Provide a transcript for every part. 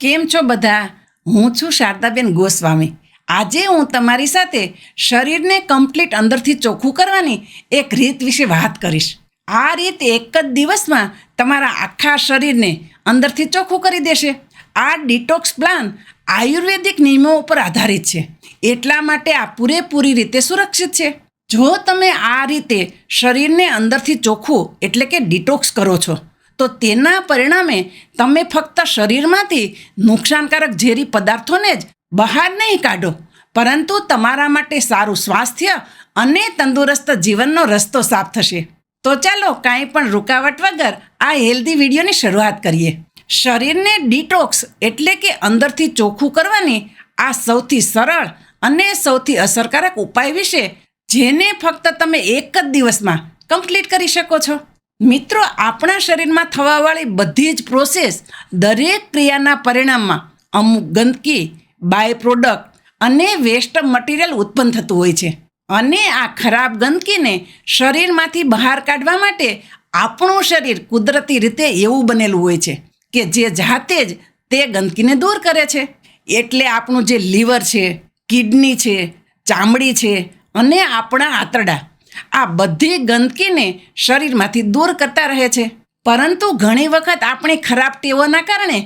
કેમ છો બધા? હું છું શારદાબેન ગોસ્વામી. આજે હું તમારી સાથે શરીરને કમ્પ્લીટ અંદરથી ચોખ્ખું કરવાની એક રીત વિશે વાત કરીશ. આ રીત એક જ દિવસમાં તમારા આખા શરીરને અંદરથી ચોખ્ખું કરી દેશે. આ ડિટોક્સ પ્લાન આયુર્વેદિક નિયમો ઉપર આધારિત છે. એટલા માટે આ પૂરેપૂરી રીતે સુરક્ષિત છે. જો તમે આ રીતે શરીરને અંદરથી ચોખ્ખું એટલે કે ડિટોક્સ કરો છો તો તેના પરિણામે તમે ફક્ત શરીરમાંથી નુકસાનકારક ઝેરી પદાર્થોને જ બહાર નહીં કાઢો. પરંતુ તમારા માટે સારું સ્વાસ્થ્ય અને તંદુરસ્ત જીવનનો રસ્તો સાફ થશે. તો ચાલો કાંઈ પણ રૂકાવટ વગર આ હેલ્ધી વિડીયોની શરૂઆત કરીએ. શરીરને ડિટોક્સ એટલે કે અંદરથી ચોખ્ખું કરવાની આ સૌથી સરળ અને સૌથી અસરકારક ઉપાય વિશે, જેને ફક્ત તમે એક જ દિવસમાં કમ્પ્લીટ કરી શકો છો. મિત્રો, આપણા શરીરમાં થવાવાળી બધી જ પ્રોસેસ દરેક ક્રિયાના પરિણામમાં અમુક ગંદકી બાય પ્રોડક્ટ અને વેસ્ટ મટીરિયલ ઉત્પન્ન થતું હોય છે. અને આ ખરાબ ગંદકીને શરીરમાંથી બહાર કાઢવા માટે આપણું શરીર કુદરતી રીતે એવું બનેલું હોય છે કે જે જાતે જ તે ગંદકીને દૂર કરે છે. એટલે આપણું જે લીવર છે, કિડની છે, ચામડી છે અને આપણા આંતરડા આ બધી ગંદકીને શરીરમાંથી દૂર કરતા રહે છે. પરંતુ ઘણી વખત આપણી ખરાબ ટેવોના કારણે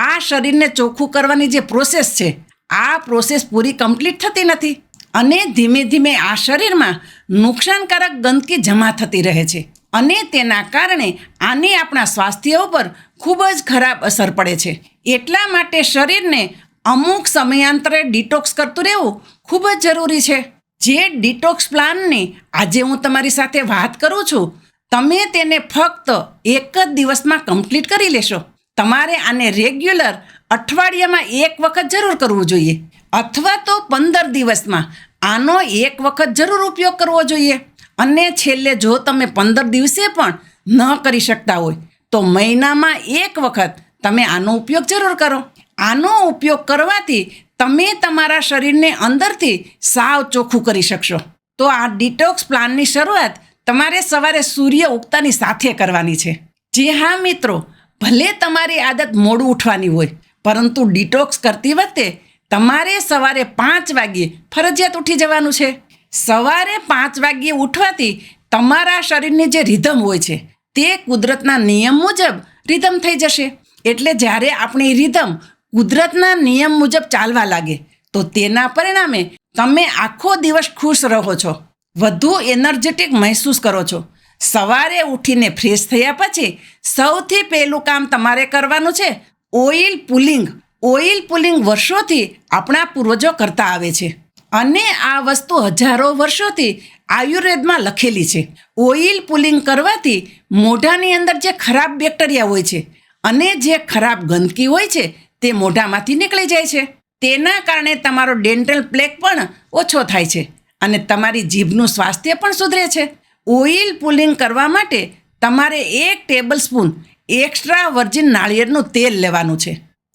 આ શરીરને ચોખ્ખું કરવાની જે પ્રોસેસ છે, આ પ્રોસેસ પૂરી કમ્પ્લીટ થતી નથી અને ધીમે ધીમે આ શરીરમાં નુકસાનકારક ગંદકી જમા થતી રહે છે અને તેના કારણે આની આપણા સ્વાસ્થ્ય ઉપર ખૂબ જ ખરાબ અસર પડે છે. એટલા માટે શરીરને અમુક સમયાંતરે ડિટોક્સ કરતું રહેવું ખૂબ જ જરૂરી છે. જે ડિટોક્સ પ્લાનની આજે હું તમારી સાથે વાત કરું છું, તમે તેને ફક્ત એક જ દિવસમાં કમ્પ્લીટ કરી લેશો. તમારે આને રેગ્યુલર અઠવાડિયામાં એક વખત જરૂર કરવું જોઈએ. અથવા તો પંદર દિવસમાં આનો એક વખત જરૂર ઉપયોગ કરવો જોઈએ. અને છેલ્લે જો તમે પંદર દિવસે પણ ન કરી શકતા હોય, તો મહિનામાં એક વખત તમે આનો ઉપયોગ જરૂર કરો. આનો ઉપયોગ કરવાથી તમે તમારા શરીરને અંદરથી સાવ ચોખ્ખું કરી શકશો. તો આ ડિટોક્સ પ્લાનની શરૂઆત તમારે સવારે સૂર્ય ઉગતાની સાથે કરવાની છે. જે હા મિત્રો, ભલે તમારી આદત મોડું ઉઠવાની હોય, પરંતુ ડિટોક્સ કરતી વખતે તમારે સવારે પાંચ વાગ્યે ફરજિયાત ઉઠી જવાનું છે. સવારે પાંચ વાગ્યે ઉઠવાથી તમારા શરીરની જે રિધમ હોય છે, તે કુદરતના નિયમ મુજબ રિધમ થઈ જશે. એટલે જ્યારે આપણી રિધમ કુદરતના નિયમ મુજબ ચાલવા લાગે, તો તેના પરિણામે તમે આખો દિવસ ખુશ રહો છો, વધુ એનર્જેટિક મહેસૂસ કરો છો. સવારે ઉઠીને ફ્રેશ થયા પછી સૌથી પહેલું કામ તમારે કરવાનું છે, ઓઇલ પુલિંગ. ઓઇલ પુલિંગ વર્ષોથી આપણા પૂર્વજો કરતા આવે છે અને આ વસ્તુ હજારો વર્ષોથી આયુર્વેદમાં લખેલી છે. ઓઇલ પુલિંગ કરવાથી મોઢાની અંદર જે ખરાબ બેક્ટેરિયા હોય છે અને જે ખરાબ ગંદકી હોય છે તે મોઢામાંથી નીકળી જાય છે. તેના કારણે તમારો ડેન્ટલ પ્લેક પણ ઓછો થાય છે અને તમારી જીભનું સ્વાસ્થ્ય પણ સુધરે છે. ઓઇલ પુલિંગ કરવા માટે તમારે એક ટેબલ સ્પૂન એક્સ્ટ્રા વર્જિન નાળિયેરનું તેલ લેવાનું છે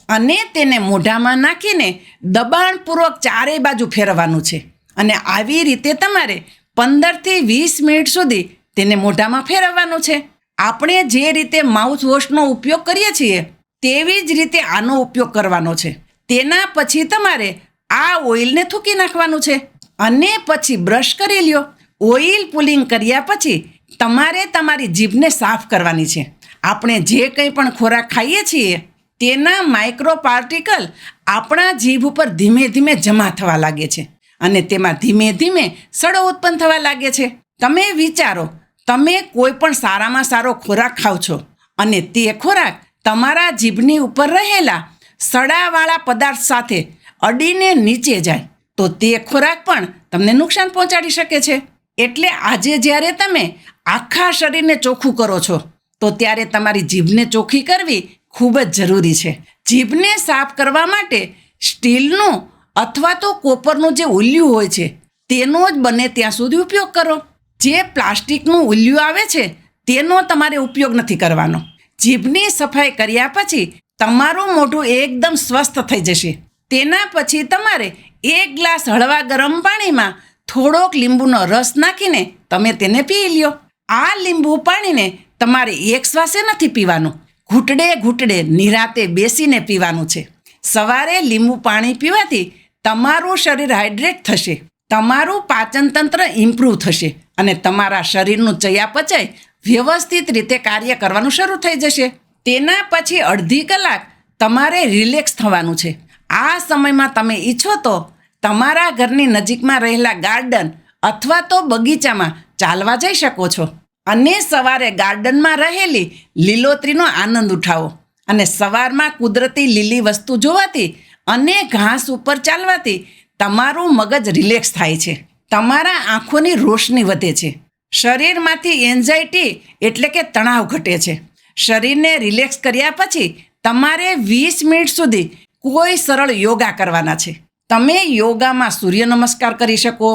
અને તેને મોઢામાં નાખીને દબાણપૂર્વક ચારેય બાજુ ફેરવવાનું છે. અને આવી રીતે તમારે પંદરથી વીસ મિનિટ સુધી તેને મોઢામાં ફેરવવાનું છે. આપણે જે રીતે માઉથ વોશનો ઉપયોગ કરીએ છીએ તેવી જ રીતે આનો ઉપયોગ કરવાનો છે. તેના પછી તમારે આ ઓઇલને થૂકી નાખવાનું છે. અને પછી બ્રશ કરી લ્યો. ઓઇલ પુલિંગ કર્યા પછી તમારે તમારી જીભને સાફ કરવાની છે. આપણે જે કંઈ પણ ખોરાક ખાઈએ છીએ, તેના માઇક્રો પાર્ટિકલ આપણા જીભ ઉપર ધીમે ધીમે જમા થવા લાગે છે. અને તેમાં ધીમે ધીમે સડો ઉત્પન્ન થવા લાગે છે. તમે વિચારો, તમે કોઈ પણ સારામાં સારો ખોરાક ખાવ છો અને તે ખોરાક તમારા જીભની ઉપર રહેલા સડાવાળા પદાર્થ સાથે અડીને નીચે જાય તો તે ખોરાક પણ તમને નુકસાન પહોંચાડી શકે છે. એટલે આજે જ્યારે તમે આખા શરીરને ચોખ્ખું કરો છો, તો ત્યારે તમારી જીભને ચોખ્ખી કરવી ખૂબ જ જરૂરી છે. જીભને સાફ કરવા માટે સ્ટીલનું અથવા તો કોપરનું જે ઉલ્યું હોય છે, તેનો જ બને ત્યાં સુધી ઉપયોગ કરો. જે પ્લાસ્ટિકનું ઉલ્યું આવે છે, તેનો તમારે ઉપયોગ નથી કરવાનો. જીભની સફાઈ કર્યા પછી તમારું મોઢું એકદમ સ્વસ્થ થઈ જશે. તેના પછી તમારે એક ગ્લાસ હળવા ગરમ પાણીમાં થોડોક લીંબુનો રસ નાખીને તમે તેને પી લ્યો. આ લીંબુ પાણીને તમારે એક શ્વાસે નથી પીવાનું. ઘૂંટડે ઘૂંટડે નિરાતે બેસીને પીવાનું છે. સવારે લીંબુ પાણી પીવાથી તમારું શરીર હાઇડ્રેટ થશે. તમારું પાચનતંત્ર ઇમ્પ્રૂવ થશે અને તમારા શરીરનું ચયાપચય વ્યવસ્થિત રીતે કાર્ય કરવાનું શરૂ થઈ જશે. તેના પછી અડધી કલાક તમારે રિલેક્સ થવાનું છે. આ સમયમાં તમે ઈચ્છો તો તમારા ઘરની નજીકમાં રહેલા ગાર્ડન અથવા તો બગીચામાં ચાલવા જઈ શકો છો. અને સવારે ગાર્ડનમાં રહેલી લીલોતરીનો આનંદ ઉઠાવો. અને સવારમાં કુદરતી લીલી વસ્તુ જોવાથી અને ઘાસ ઉપર ચાલવાથી તમારું મગજ રિલેક્સ થાય છે. તમારા આંખોની રોશની વધે છે. શરીરમાંથી એન્ઝાયટી એટલે કે તણાવ ઘટે છે. શરીરને રિલેક્સ કર્યા પછી તમારે વીસ મિનિટ સુધી કોઈ સરળ યોગા કરવાના છે. તમે યોગામાં સૂર્ય નમસ્કાર કરી શકો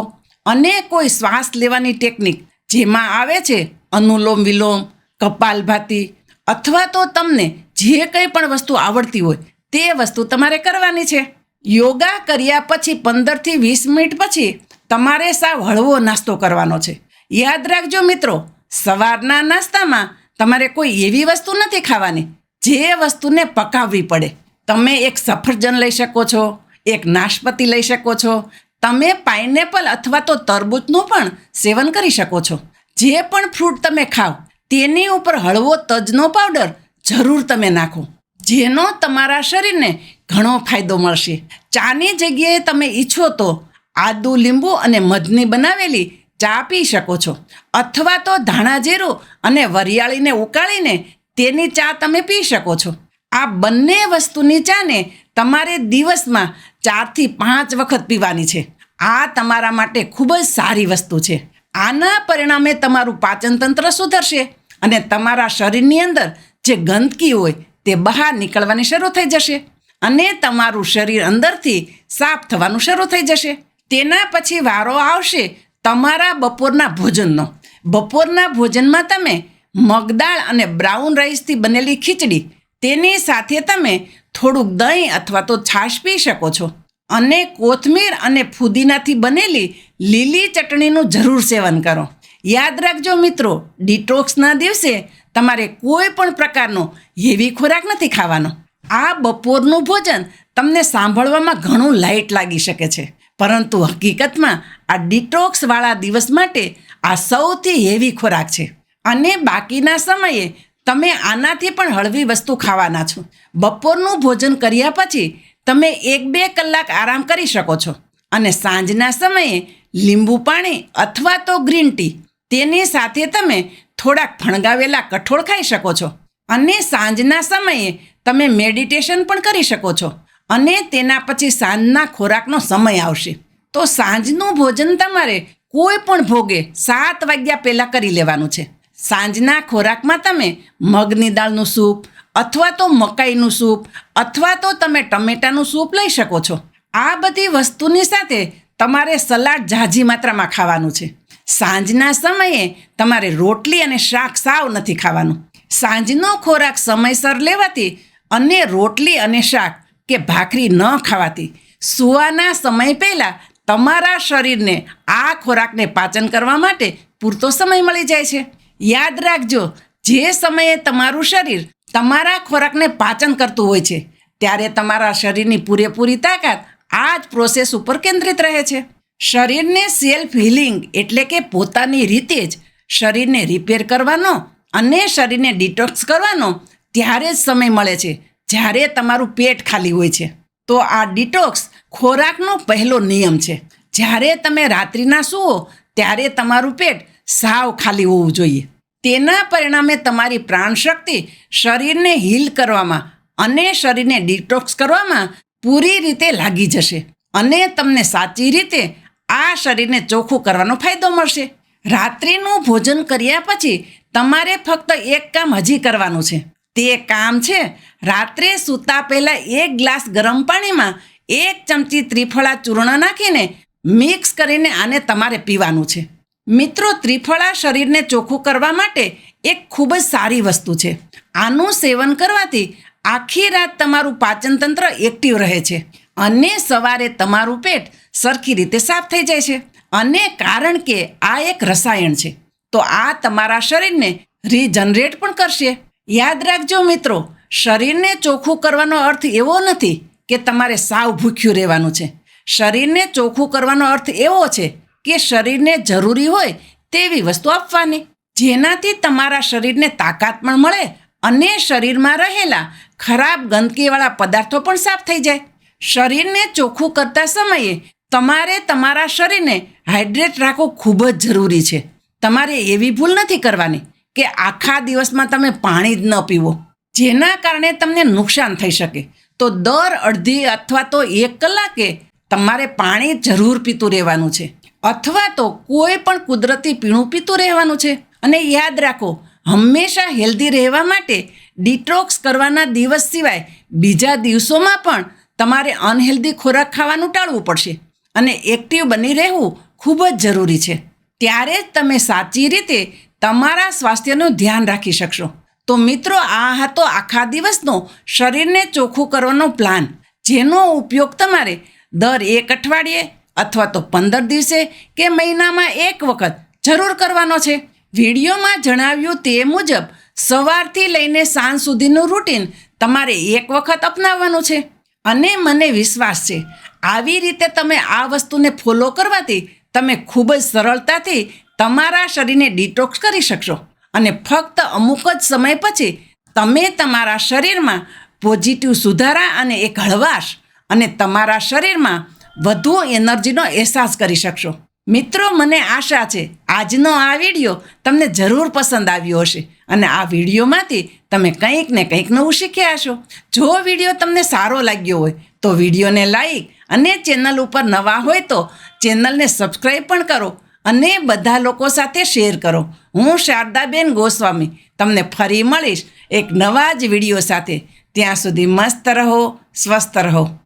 અને કોઈ શ્વાસ લેવાની ટેકનિક જેમાં આવે છે અનુલોમ વિલોમ કપાલભાતી અથવા તો તમને જે કંઈ પણ વસ્તુ આવડતી હોય તે વસ્તુ તમારે કરવાની છે. યોગા કર્યા પછી પંદરથી વીસ મિનિટ પછી તમારે સાવ હળવો નાસ્તો કરવાનો છે. યાદ રાખજો મિત્રો, સવારના નાસ્તામાં તમારે કોઈ એવી વસ્તુ નથી ખાવાની, જે વસ્તુને પકાવવી પડે. તમે એક સફરજન લઈ શકો છો, એક નાશપતિ લઈ શકો છો, તમે પાઇનેપલ અથવા તો તરબૂચનું પણ સેવન કરી શકો છો. જે પણ ફ્રૂટ તમે ખાઓ તેની ઉપર હળવો તજનો પાવડર જરૂર તમે નાખો, જેનો તમારા શરીરને ઘણો ફાયદો મળશે. ચાની જગ્યાએ તમે ઈચ્છો તો આદુ લીંબુ અને મધની બનાવેલી ચા પી શકો છો. અથવા તો ધાણા જીરું અને વરિયાળીને ઉકાળીને તેની ચા તમે પી શકો છો. આ બંને વસ્તુની ચાને તમારે દિવસમાં ચારથી પાંચ વખત પીવાની છે. આ તમારા માટે ખૂબ જ સારી વસ્તુ છે. આના પરિણામે તમારું પાચનતંત્ર સુધરશે અને તમારા શરીરની અંદર જે ગંદકી હોય તે બહાર નીકળવાની શરૂ થઈ જશે અને તમારું શરીર અંદરથી સાફ થવાનું શરૂ થઈ જશે. તેના પછી વારો આવશે તમારા બપોરના ભોજનનો. બપોરના ભોજનમાં તમે મગદાળ અને બ્રાઉન રાઈસથી બનેલી ખીચડી, તેની સાથે તમે થોડુંક દહીં અથવા તો છાશ પી શકો છો. અને કોથમીર અને ફુદીનાથી બનેલી લીલી ચટણીનું જરૂર સેવન કરો. યાદ રાખજો મિત્રો, ડિટોક્સના દિવસે તમારે કોઈ પણ પ્રકારનો હેવી ખોરાક નથી ખાવાનો. આ બપોરનું ભોજન તમને સાંભળવામાં ઘણું લાઇટ લાગી શકે છે. પરંતુ હકીકતમાં આ ડિટોક્સવાળા દિવસ માટે આ સૌથી હેવી ખોરાક છે. અને બાકીના સમયે તમે આનાથી પણ હળવી વસ્તુ ખાવાના છો. બપોરનું ભોજન કર્યા પછી તમે એક બે કલાક આરામ કરી શકો છો. અને સાંજના સમયે લીંબુ પાણી અથવા તો ગ્રીન ટી, તેની સાથે તમે થોડાક ફણગાવેલા કઠોળ ખાઈ શકો છો. અને સાંજના સમયે તમે મેડિટેશન પણ કરી શકો છો. અને તેના પછી સાંજના ખોરાકનો સમય આવશે. તો સાંજનું ભોજન તમારે કોઈ પણ ભોગે સાત વાગ્યા પહેલાં કરી લેવાનું છે. સાંજના ખોરાકમાં તમે મગની દાળનું સૂપ અથવા તો મકાઈનું સૂપ અથવા તો તમે ટમેટાનું સૂપ લઈ શકો છો. આ બધી વસ્તુની સાથે તમારે સલાડ ઝાઝી માત્રામાં ખાવાનું છે. સાંજના સમયે તમારે રોટલી અને શાક સાવ નથી ખાવાનું. સાંજનો ખોરાક સમયસર લેવાથી અને રોટલી અને શાક કે ભાખરી ન ખાવાથી સુવાના સમય પહેલાં તમારા શરીરને આ ખોરાકને પાચન કરવા માટે પૂરતો સમય મળી જાય છે. યાદ રાખજો, જે સમયે તમારું શરીર તમારા ખોરાકને પાચન કરતું હોય છે, ત્યારે તમારા શરીરની પૂરેપૂરી તાકાત આ જ પ્રોસેસ ઉપર કેન્દ્રિત રહે છે. શરીરને સેલ્ફ હિલિંગ એટલે કે પોતાની રીતે જ શરીરને રિપેર કરવાનો અને શરીરને ડિટોક્સ કરવાનો ત્યારે જ સમય મળે છે. જ્યારે તમારું પેટ ખાલી હોય છે, તો આ ડિટોક્સ ખોરાકનો પહેલો નિયમ છે. જ્યારે તમે રાત્રિના સૂવો, ત્યારે તમારું પેટ સાવ ખાલી હોવું જોઈએ. તેના પરિણામે તમારી પ્રાણશક્તિ શરીરને હીલ કરવામાં અને શરીરને ડિટોક્સ કરવામાં પૂરી રીતે લાગી જશે અને તમને સાચી રીતે આ શરીરને ચોખ્ખું કરવાનો ફાયદો મળશે. રાત્રિનું ભોજન કર્યા પછી તમારે ફક્ત એક કામ હજી કરવાનું છે. તે કામ છે. રાત્રે સૂતા પહેલાં એક ગ્લાસ ગરમ પાણીમાં એક ચમચી ત્રિફળા ચૂર્ણ નાખીને મિક્સ કરીને આને તમારે પીવાનું છે. મિત્રો, ત્રિફળા શરીરને ચોખ્ખું કરવા માટે એક ખૂબ જ સારી વસ્તુ છે. આનું સેવન કરવાથી આખી રાત તમારું પાચનતંત્ર એક્ટિવ રહે છે અને સવારે તમારું પેટ સરખી રીતે સાફ થઈ જાય છે. અને કારણ કે આ એક રસાયણ છે, તો આ તમારા શરીરને રીજનરેટ પણ કરશે. યાદ રાખજો મિત્રો, શરીરને ચોખ્ખું કરવાનો અર્થ એવો નથી કે તમારે સાવ ભૂખ્યું રહેવાનું છે. શરીરને ચોખ્ખું કરવાનો અર્થ એવો છે કે શરીરને જરૂરી હોય તેવી વસ્તુ આપવાની. જેનાથી તમારા શરીરને તાકાત પણ મળે અને શરીરમાં રહેલા ખરાબ ગંદકીવાળા પદાર્થો પણ સાફ થઈ જાય. શરીરને ચોખ્ખું કરતા સમયે તમારે તમારા શરીરને હાઇડ્રેટ રાખવું ખૂબ જ જરૂરી છે. તમારે એવી ભૂલ નથી કરવાની કે આખા દિવસમાં તમે પાણી જ ન પીવો. જેના કારણે તમને નુકસાન થઈ શકે. તો દર અડધી અથવા તો એક કલાકે તમારે પાણી જરૂર પીતું રહેવાનું છે. અથવા તો કોઈ પણ કુદરતી પીણું પીતું રહેવાનું છે. અને યાદ રાખો, હંમેશા હેલ્ધી રહેવા માટે ડિટોક્સ કરવાના દિવસ સિવાય બીજા દિવસોમાં પણ તમારે અનહેલ્ધી ખોરાક ખાવાનું ટાળવું પડશે. અને એક્ટિવ બની રહેવું ખૂબ જ જરૂરી છે. ત્યારે જ તમે સાચી રીતે તમારા સ્વાસ્થ્યનું ધ્યાન રાખી શકશો. તો મિત્રો, આ હતો આખા દિવસનો શરીરને ચોખ્ખું કરવાનો પ્લાન જેનો ઉપયોગ તમારે દર એક અઠવાડિયે અથવા તો પંદર દિવસે કે મહિનામાં એક વખત જરૂર કરવાનો છે. વિડીયોમાં જણાવ્યું તે મુજબ, સવારથી લઈને સાંજ સુધીનું રૂટીન તમારે એક વખત અપનાવવાનું છે. અને મને વિશ્વાસ છે, આવી રીતે તમે આ વસ્તુને ફોલો કરવાથી તમે ખૂબ જ સરળતાથી તમારા શરીરને ડિટોક્સ કરી શકશો. અને ફક્ત અમુક જ સમય પછી તમે તમારા શરીરમાં પોઝિટિવ સુધારા અને એક હળવાશ અને તમારા શરીરમાં વધુ એનર્જીનો અહેસાસ કરી શકશો. મિત્રો, મને આશા છે આજનો આ વીડિયો તમને જરૂર પસંદ આવ્યો હશે અને આ વિડીયોમાંથી તમે કંઈક ને કંઈક નવું શીખ્યા હશો. જો વીડિયો તમને સારો લાગ્યો હોય તો વિડીયોને લાઈક અને ચેનલ ઉપર નવા હોય તો ચેનલને સબસ્ક્રાઈબ પણ કરો અને બધા લોકો સાથે શેર કરો. હું શારદાબેન ગોસ્વામી તમને ફરી મળીશ એક નવા જ વીડિયો સાથે. ત્યાં સુધી મસ્ત રહો, સ્વસ્થ રહો.